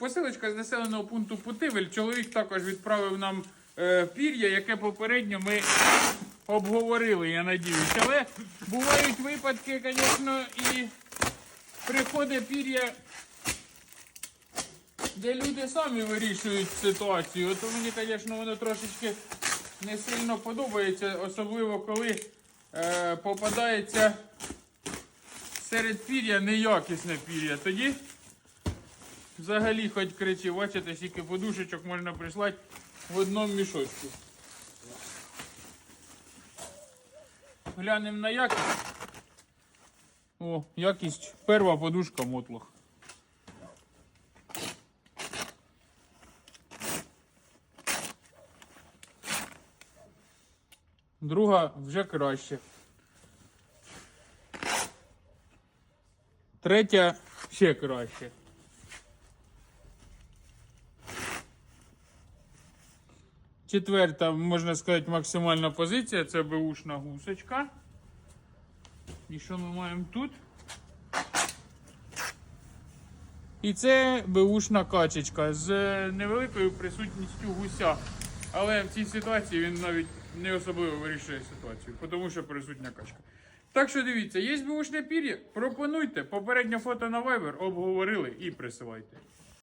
посилочка з населеного пункту Путивель. Чоловік також відправив нам е, пір'я, яке попередньо ми обговорили, я надіюсь. Але бувають випадки, звісно, і приходить пір'я, де люди самі вирішують ситуацію. От мені, звісно, воно трошечки не сильно подобається, особливо коли е, попадається серед пір'я неякісне пір'я. Тоді взагалі хоч кричи, бачите, скільки подушечок можна прислати в одному мішочку. Глянемо на якість. О, якість. Перша подушка мотлох. Друга вже краще. Третя ще краще. Четверта, можна сказати, максимальна позиція це беушна гусочка. І що ми маємо тут? І це беушна качечка з невеликою присутністю гуся. Але в цій ситуації він навіть не особливо вирішує ситуацію, тому що присутня качка. Так що дивіться, є беушне пір'я, пропонуйте. Попереднє фото на Viber обговорили і присилайте.